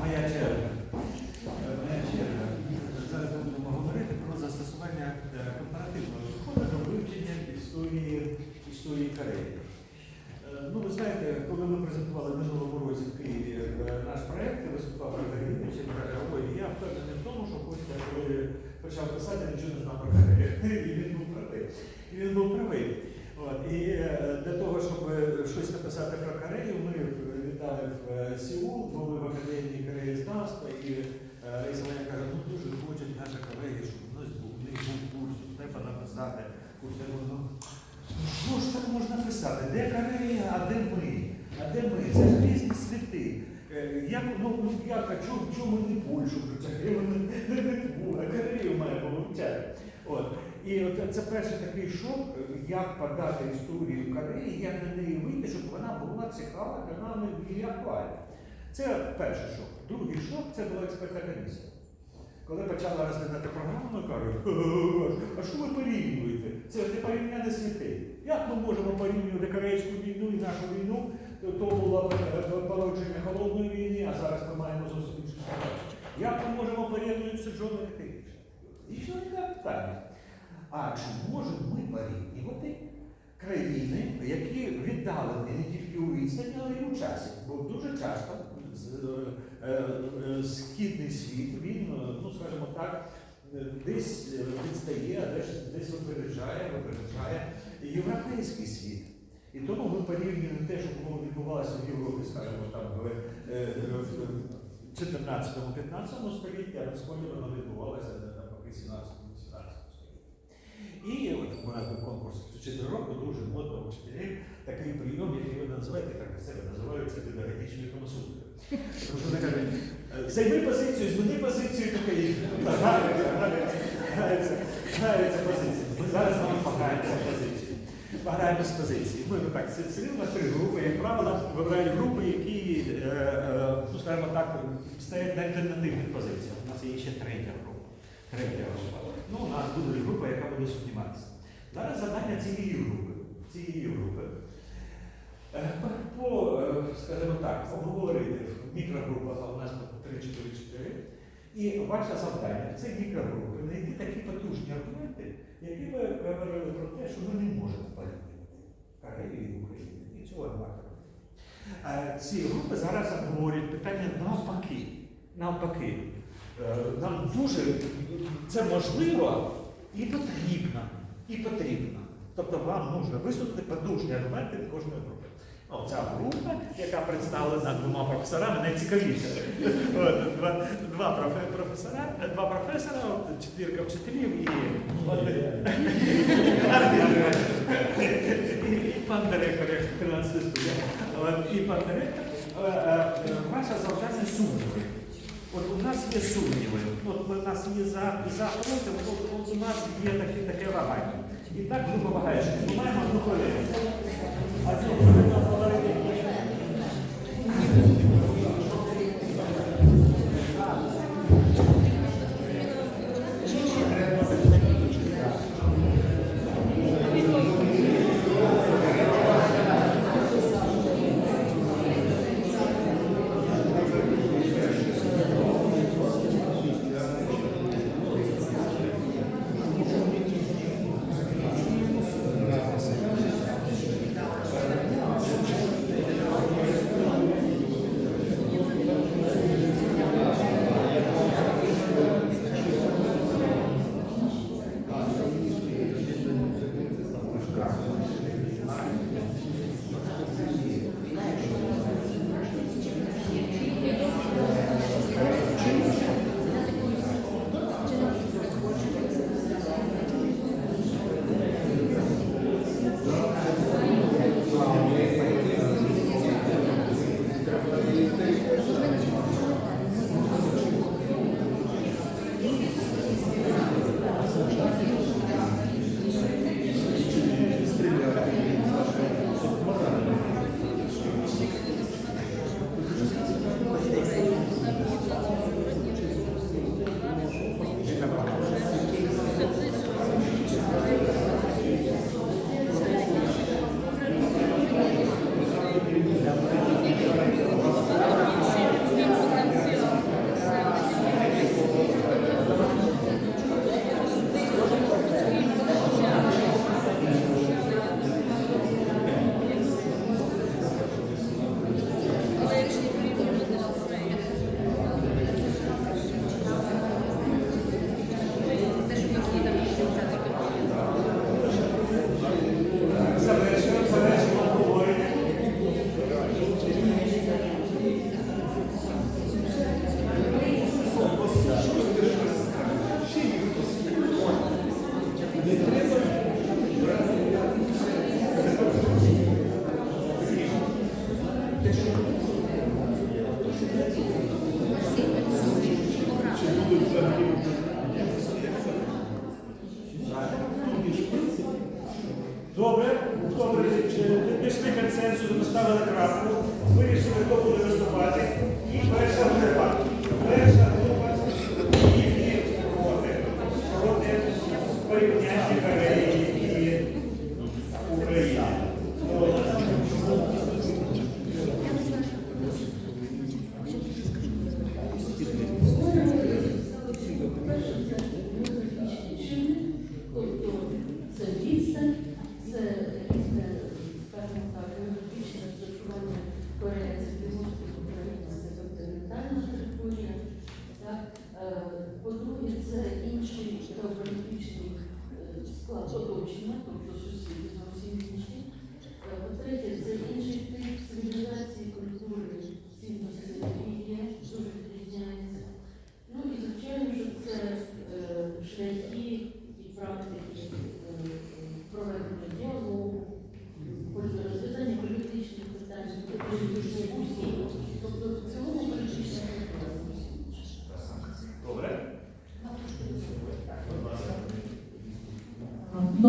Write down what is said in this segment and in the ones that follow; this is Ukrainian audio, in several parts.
моя черга. Зараз будемо говорити про застосування е, компаративного підходу до вивчення історії, історії. Е, Ну, ви знаєте, коли ми презентували в минулому році в Києві е, наш проєкт, виступав Григорівич і ой, я впевнений в тому, що почав писати, нічого не знав про Корею. І він був правий. І для того, щоб щось написати про Корею, ми віддали в е, Сеул, були в Академії Кореєзнавства, і е, Ізраїль каже, ну дуже хочуть наші колеги, щоб нас був, у них був курс, треба написати курс. Я говорю, ну, ну що ж так можна писати? Де Корея, а де ми? А де ми? Це ж різні світи. Е, Як, ну, ну як, а чому, чому не Польщу притягли, не, Литву, а Корею маємо вивчати? От. І от це перший такий шок, як подати історію Кореї, як на неї вийти, щоб вона була цікава для нами і актуальна. Це перший шок. Другий шок це була експертна комісія. Коли почала розглядати програму, ми кажуть, а що ви порівнюєте? Це не порівняні світи. Як ми можемо порівнювати Корейську війну і нашу війну? То було е, породження холодної війни, а зараз ми маємо зовсім іншу ситуацію. Як ми можемо порівнювати жодне таке? І що таке питання? А чи можемо ми порівнювати країни, які віддалені не тільки у відстані, але й у часі? Бо дуже часто з- е, е, східний світ, він, е, ну скажімо так, е, десь е, відстає, а десь, десь випереджає, випереджає європейський світ. І тому ми порівнюємо те, що було відбувалося в Європі, скажімо, там в е, 14-15 столітті, а на сході воно відбувалося поки 17-18 столітті. І от у нас був конкурс 4 роки, дуже модно вчителів, такий прийом, який ви називаєте, як себе називаються педагогічною консулькою. Тому що вони кажуть, «Е, займи позицію, зміни позицію, таке інше. Грається, позиція. Ми зараз вам пограємося позицію. Пограємо з позиції. Ми так сидимо на три групи, як правило, вибирають групи, які, е, е, скажімо так, стоять на альтернативних позиціях. У нас є ще третя група. Третя група. Ну, у нас буде група, яка буде сумніватися. Зараз завдання цієї групи. Цієї групи. е, По, е, скажімо так, обговорити в мікрогрупах, а у нас 3-4-4. І ваше завдання в цій мікрогрупі знайти такі потужні аргументи, які ви говорили про те, що ми не можемо порівнювати і Україну. І цього робити. Е, Ці групи зараз обговорюють питання навпаки. Навпаки. Е, Нам дуже це можливо і потрібно. І потрібно. Тобто вам нужно висунути потужні аргументи від кожної групи. Ця група, яка представлена двома професорами, найцікавіша. От, Два, два професора, два професора, от, четвірка вчителів і пан директор, як 13 студія. І пан директор, е, е, завдання сумніви. От у нас є сумніви. От у нас є за от, от у нас є таке, таке вагання. І так ми вагаєш. Ми маємо одну хвилину.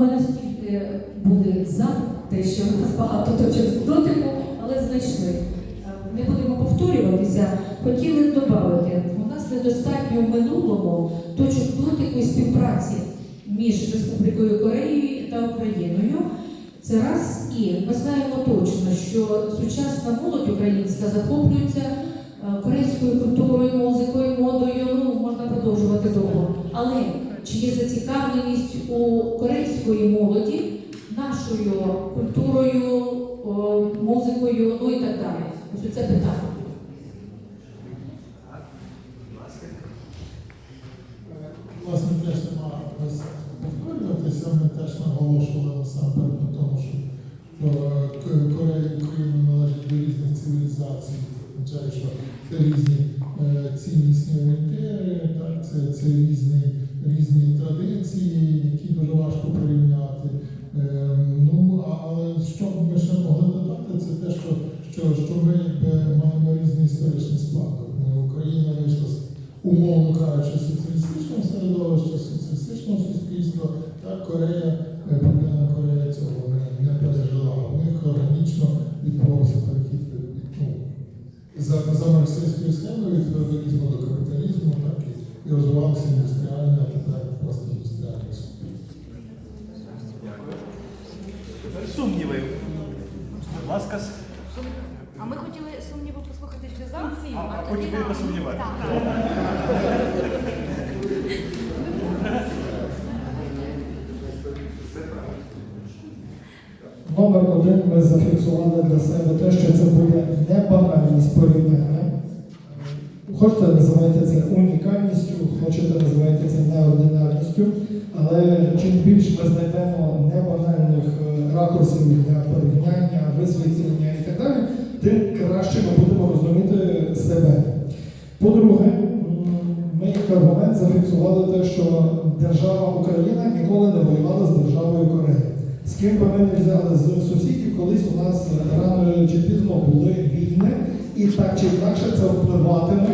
Ну, мене стільки буде за те, що у нас багато точок дотику, але знайшли. Е, Не будемо повторюватися. Хотіли додати, у нас недостатньо в минулому точок дотику і співпраці між Республікою Кореєю та Україною. Це раз і ми знаємо точно, що сучасна молодь українська захоплюється е, корейською культурою, музикою, модою. Ну можна продовжувати довго. Але чи є зацікавленість у корейської молоді нашою культурою, музикою, ну і так далі? Ось це питання. Власне, теж нема сенсу повторюватися. Ми теж наголошували насамперед на тому, що К- Корея і Україна належать до різних цивілізацій. Це означає, що це різні е, ціннісні орієнтири, це, різні спадок. Україна вийшла з умовно кажучи, соціалістичного середовища, соціалістичного суспільства, так Корея, Південна Корея цього не, пережила. У них органічно відбувався перехід від, ну, за, за марксистською схемою від феодалізму до капіталізму, так і, і розвивався індустріальний, а тепер постіндустріальний суспільство. Дякую. Тепер сумніви. Будь ласка, ми хотіли сумніви послухати ще за всі, А, а тоді потім нам- посумніватися. Номер один ми зафіксували для себе те, що це буде не банальність порівняння. Хочете називайте це унікальністю, хочете називайте це неординарністю, але чим більше ми знайдемо небанальних е, ракурсів для порівняння, висвітлення і так далі, тим краще ми будемо розуміти себе. По-друге, ми як аргумент зафіксували те, що держава Україна ніколи не воювала з державою Корея. З ким би ми не взяли з сусідів, колись у нас рано чи пізно були війни, і так чи інакше це впливатиме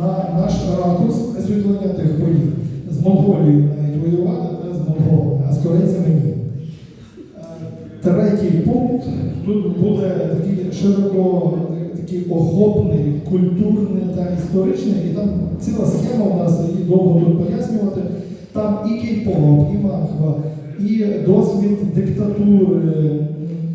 на наш ракурс висвітлення тих подій. З Монголією навіть воювали, та з монголами, а з корейцями ні. Е, Третій пункт тут буде такий широко такий охопний, культурний та історичний, і там ціла схема у нас і довго тут пояснювати. Там і кей-поп, і махва, і досвід диктатури,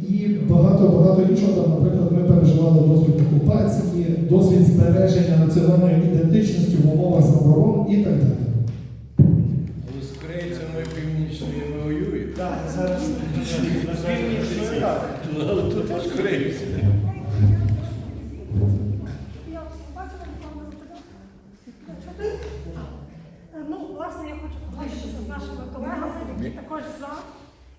і багато-багато іншого. Там, наприклад, ми переживали досвід окупації, досвід збереження національної ідентичності в умовах заборон і так далі. Зараз тут аж корейці. Я бачила рекламу Е, Ну, власне, я хочу погодитися з нашими колегами, які також за.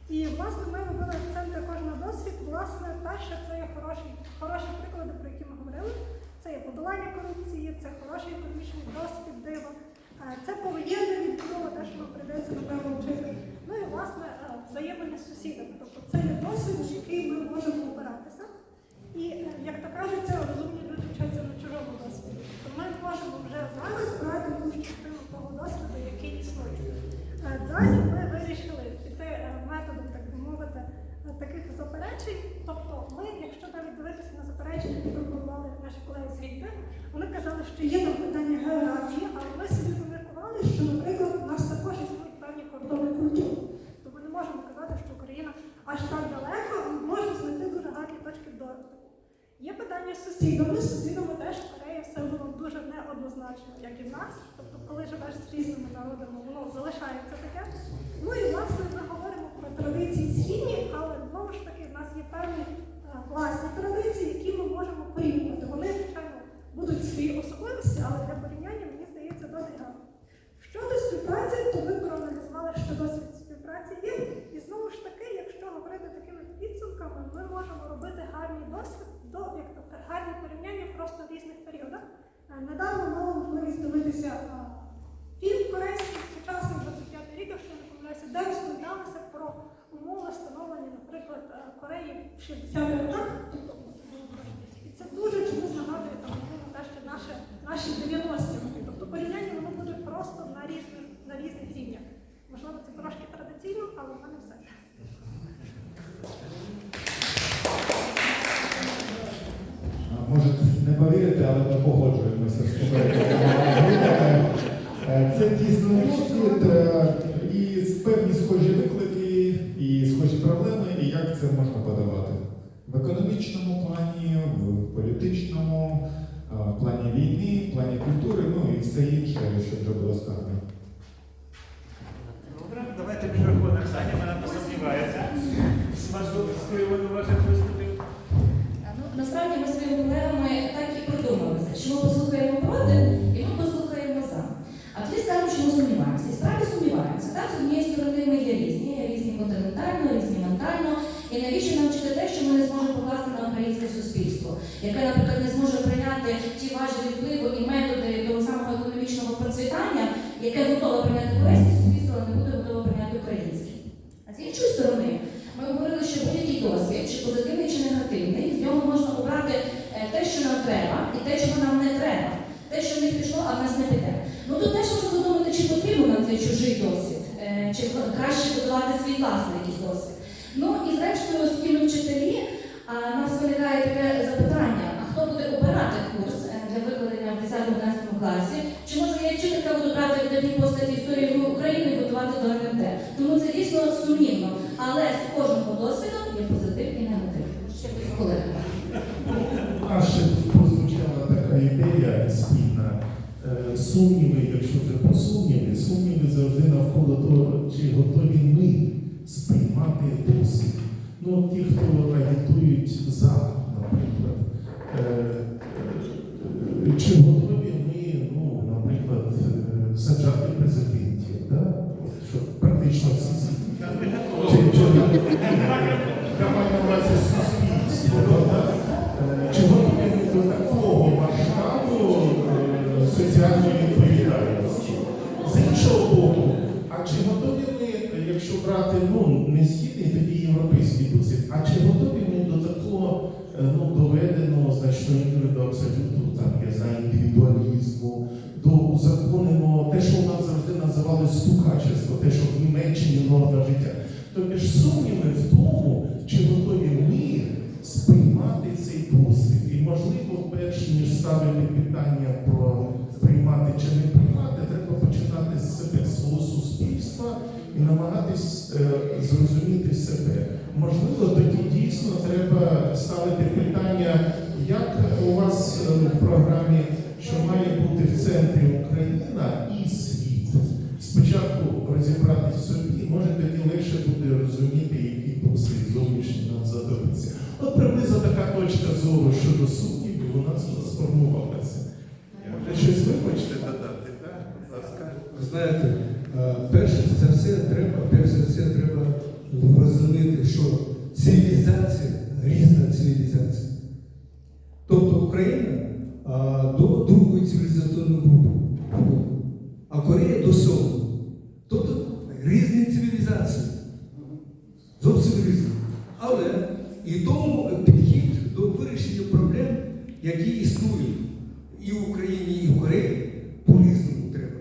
І власне ми робили акцент також на досвід. Власне, перше це є хороші, хороші приклади, про які ми говорили. Це подолання корупції, це хороший економічний досвід, диво. Е, Це повоєнна відбудова, те, що нам прийдеться напевно вчити. Ну і власне е, взаємини з сусідами. Тобто це є досвід, в який ми можемо опиратися. І е, як то кажеться, розумні люди вчаться на чужому досвіді. То ми можемо вже зараз брати дуже частину того досвіду, який існує. Далі ми вирішили піти методом, так би мовити, е, таких заперечень. Тобто, ми, якщо навіть дивитися на заперечення, які пропонували наші колеги звідти, вони казали, що є там питання географії, але ми собі поміркували, що, наприклад, у нас також існують певні кордони культури. Тому не можемо казати, що Україна аж так далеко, можна знайти дуже гарні точки дотику. Є питання з сусідами. З сусідами теж в Кореї все було дуже неоднозначно, як і в нас. Тобто, коли живеш з різними народами, воно залишається таке. Ну і власне ми говоримо про традиції східні, але знову ж таки в нас є певні е, власні традиції, які ми можемо порівнювати. Вони, звичайно, будуть свої особливості, але для порівняння мені здається досить гарно. Щодо співпраці, то ви проаналізували, що досвід співпраці є. І знову ж таки, якщо говорити такими підсумками, ми можемо робити гарний досвід, до, як то, гарні порівняння просто в різних періодах. Е, Недавно мала можливість дивитися е, фільм корейський сучасний 25 рік, якщо не помиляюся, де розповідалося про умови становлення, наприклад, е, Кореї в 60-х роках. І це дуже чомусь нагадує там, те, що наше, наші 90-ті роки. Тобто порівняння воно буде просто на різних, на різних рівнях. Можливо, це трошки традиційно, але в мене все. А, Можете не повірити, але ми погоджуємося з попередніми. Е, Це дійсно світ е, і певні схожі проблеми, і як це можна подавати. В економічному плані, в політичному, в плані війни, в плані культури, ну і все інше, що вже було сказано. Добре, давайте мікрофон Оксані, вона посумнівається. З важливих з приводу ваших виступів. Ну, насправді ми своїми колегами так і придумалися, що ми послухаємо проти і ми послухаємо за. А тоді скажемо, що ми сумніваємося. І справді сумніваємося. Так, з однієї сторони ми є різні, різні континентально, різні ментально. І навіщо нам вчити те, що ми не зможемо покласти на українське суспільство, яке, наприклад, не зможе прийняти ті важливі впливи і методи того самого економічного процвітання, яке готове прийняти корейське суспільство, але не буде готове прийняти українське. А з іншої сторони, ми говорили, що будь-який досвід, чи позитивний, чи негативний, з нього можна обрати е, те, що нам треба, і те, чого нам не треба. Те, що в них пішло, а в нас не піде. Ну тут теж можна задумати, чи потрібен нам цей чужий досвід, е, чи краще будувати свій власний якийсь досвід. Ну і зрештою, оскільки ми вчителі, а в нас виникає таке запитання: а хто буде обирати курс е, для викладення в 10-11 класі? Чи може я як вчителька буду брати видатні постаті історії України готувати до РНТ? Тому це дійсно сумнівно. Але з кожного досвіду є позитив і негатив. Ще колеги. А ще прозвучала така ідея спільна. Е, Сумніви, якщо вже про сумніви, сумніви завжди навколо того, чи готові ми сприймати досвід. Ну, ті, хто агітують за, наприклад, е, е, чи готові ми, ну, наприклад, е, саджати президентів, да? що практично всі світі. Чи, чи, я маю на увазі суспільство, да? Е, Чи готові ми до такого масштабу е, соціальної відповідальності? З іншого боку, а чи готові ми, якщо брати ну, не східний, тоді європейський досвід, а чи готові ми до такого е, ну, доведеного значної міри до абсолюту, там, я знаю, індивідуалізму, до узаконеного, те, що у нас завжди називали стукачество, те, що в Німеччині норма життя. Тобто ж в тому, чи готові ми сприймати цей досвід. І можливо, перш ніж ставити питання про приймати чи не приймати, треба починати з себе, з свого суспільства і намагатись е, зрозуміти себе. Можливо, тоді дійсно треба ставити питання, як у вас е, в програмі, що має бути в центрі Україна і світ. Спочатку розібратись в собі, може тоді легше буде розуміти, який досвід зовнішній нам задобиться. От приблизно така точка зору щодо сумнівів у нас сформувалася. Ви щось ви хочете додати, так? Ви знаєте, е, перше за все треба, перш за все треба розуміти, що цивілізація різна цивілізація. Тобто які існують і в Україні, і в Кореї, по-різному треба.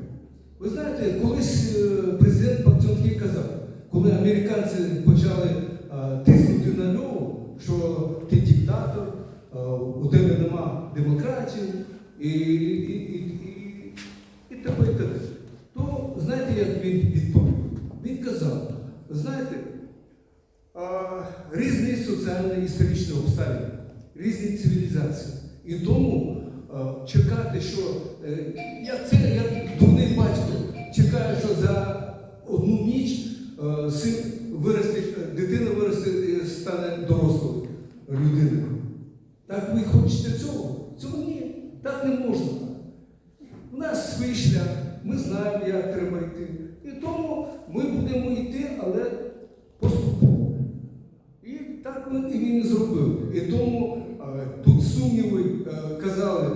Ви знаєте, колись е, президент Пак казав, коли американці почали е, тиснути на нього, що ти диктатор, е, у тебе нема демократії і, і, і, і, і тебе і тебе. То знаєте, як він відповів? Він казав, знаєте, різні соціальні історичні обставини, різні цивілізації. І тому а, чекати, що е, як це, як дурний батько чекає, що за одну ніч е, син виросте, дитина виросте і стане дорослою людиною. Так ви хочете цього? Цього ні, так не можна. У нас свій шлях, ми знаємо, як треба йти. І тому ми будемо йти, але поступово. І він- і зробив. І тому е, тут сумніви е, казали,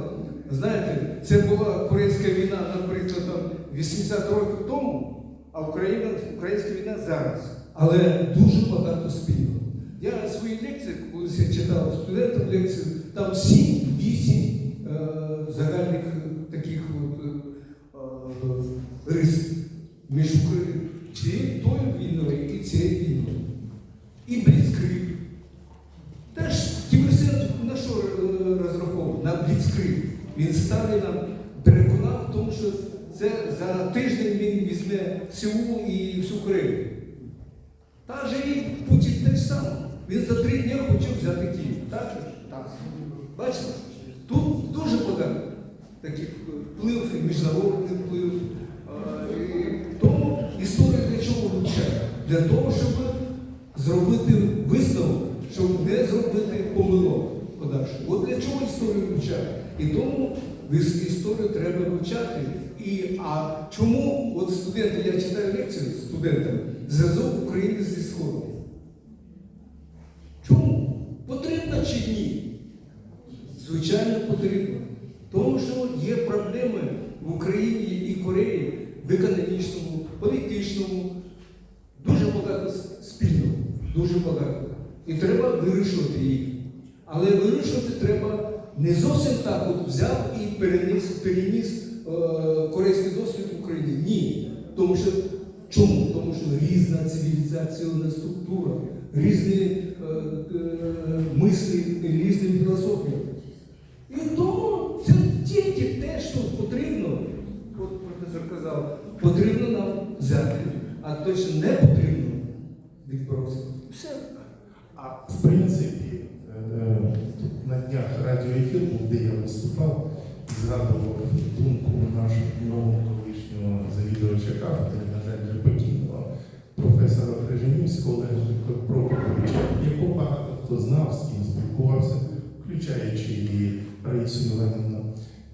знаєте, це була корейська війна, наприклад, там 80 років тому, а Україна, українська війна зараз. Але дуже багато спільного. Я свої лекції, коли я читав студентам лекцію, там 7-8 е, загальних таких от, е, рис між Україною, цією тою війною і цією війною. І бліцкриг. Теж Кіберсен на що е, розраховував? На Він Сталіна переконав в тому, що це за тиждень він візьме Сеул і всю Корею. Та же і Путін те ж саме. Він за три дні хотів взяти Київ. Так? же? Так. Бачите? Тут дуже багато таких вплив, і міжнародний вплив. Е, тому історія для чого вивчає? Для того, щоб зробити висновок, щоб не зробити помилок подальше. От для чого історію вивчає? І тому історію треба вивчати. І, а чому от студенти, я читаю лекцію студентам, зв'язок України зі Сходом? Чому? Потрібно чи ні? Звичайно, потрібно. Тому що є проблеми в Україні і Кореї в економічному, політичному, дуже багато спільного, дуже багато. І треба вирішувати їх. Але вирішувати треба не зовсім так, от взяв і переніс, переніс е, корейський досвід в Україні. Ні. Тому що чому? Тому що різна цивілізаційна структура, різні е, е, мислі, різні філософії. І тому це тільки те, що потрібно, от професор казав, потрібно нам взяти, а те, що не потрібно, відбросити. Все. А в принципі, на днях радіоефір був, де я виступав, згадував думку нашого колишнього завідувача кафедри, на жаль, вже покійного професора Крижанівського Олега Прокоповича, якого багато хто знав, з ким спілкувався, включаючи і Раїсу Іванівну.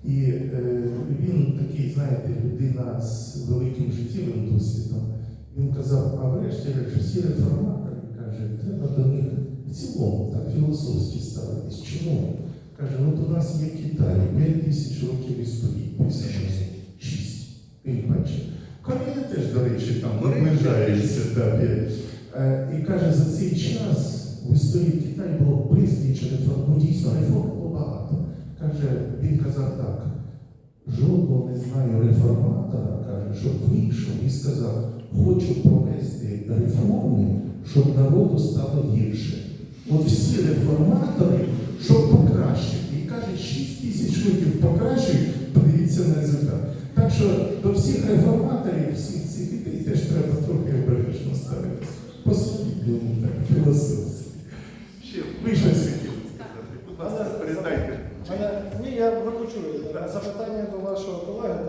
І е, він такий, знаєте, людина з великим життєвим досвідом. Він казав, а врешті-решт всі реформатори, каже, треба до них в цілому так філософськи ставитись. Чому? Каже, от у нас є Китай, 5 тисяч років історії, писано 6. Він бачить. Корея теж, до речі, там наближається. Е, і каже, за цей час в історії Китаю було безліч реформ. Ну, дійсно, реформ було багато. Каже, він казав так. Жодного не знаю реформатора, каже, щоб вийшов і сказав, хочу провести реформи, щоб народу стало гірше. От всі реформатори, щоб покращити. І каже, 6 тисяч років покращують, подивіться на результат. Так що до всіх реформаторів, всіх цих ідей теж треба трохи обережно ставитися. По світлому, так, філософськи. Ще ви щось хотіли сказати. Будь ласка, передайте. Ні, я випочую. Запитання до вашого колеги,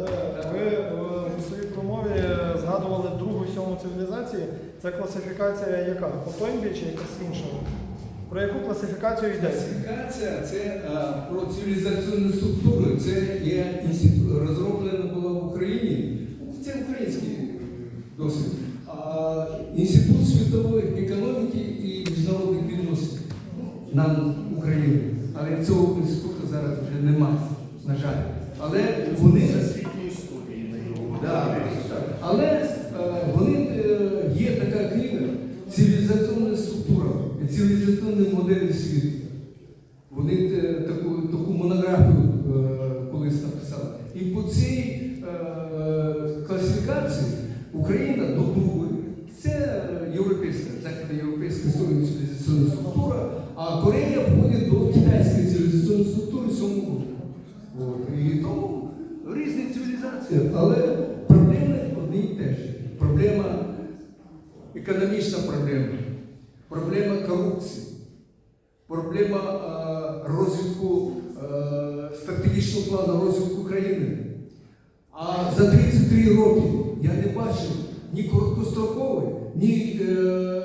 ви е, у своїй промові згадували другу сьому цивілізації. Це класифікація яка? По Тойнбі чи якась інша? Про яку класифікацію йдеться? Класифікація це е, про цивілізаційну структуру. Це є інститут, розроблена була в Україні. Це український досвід. А Інститут світової економіки і міжнародних відносин нам України. Але цього інституту зараз вже немає, на жаль. Але вони Світньої історії на його. Да, так. Але е, вони е, є така книга цивілізаційна структура, цивілізаційні моделі світу. Вони е, таку, таку монографію е, колись написали. І по цій е, класифікації Україна до другої. Це європейська, західноєвропейська історична цивілізаційна структура, а Корея входить до китайської цивілізаційної структури сьомого. І тому різні цивілізації, але проблеми одні і те ж. Проблема, економічна проблема, проблема корупції, проблема е, розвитку, е, стратегічного плану розвитку країни. А за 33 роки я не бачив ні короткострокової, ні е,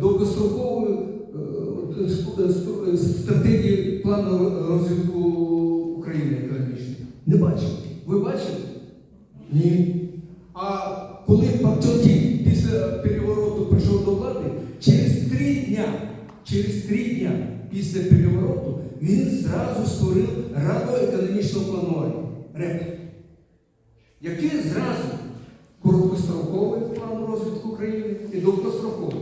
довгострокової стратегії плану розвитку України економічної. Не бачив. Ви бачили? Ні. А коли Пак після перевороту прийшов до влади, через три дня через три після перевороту він зразу створив Раду економічного планування. РЕП, який зразу? Короткостроковий план розвитку країни і довгостроковий.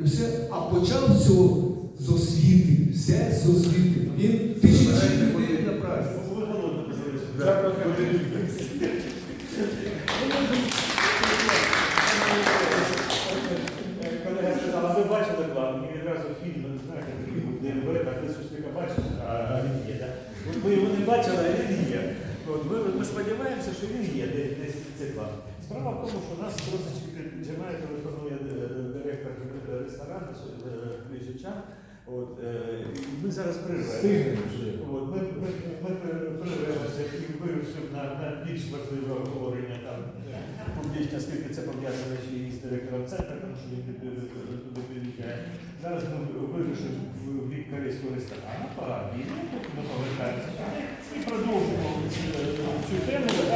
І все, а почав все з освіти, все з освіти. Він тисячі людей направив. Ви голодно позорилися. Колега сказав, а ви бачили план? Мені відразу фільм, ви знаєте, фільм, де ви так ти суспільно бачиш, а а він є. да? От ми його не бачили, а він є. От ми, ми сподіваємося, що він є де- десь цей план. Справа в тому, що нас трошечки піджимає, телефонує е, директор е, ресторану Лізючан. От, е, ми зараз перервемо. От, ми, ми, ми перервемося і вирішимо на, на більш важливе обговорення там е, публічно, скільки це пов'язано ще із директором центру, тому що він туди приїжджає. Зараз ми вирішимо в бік корейського ресторану, потім ми повертаємося і продовжимо цю, цю тему.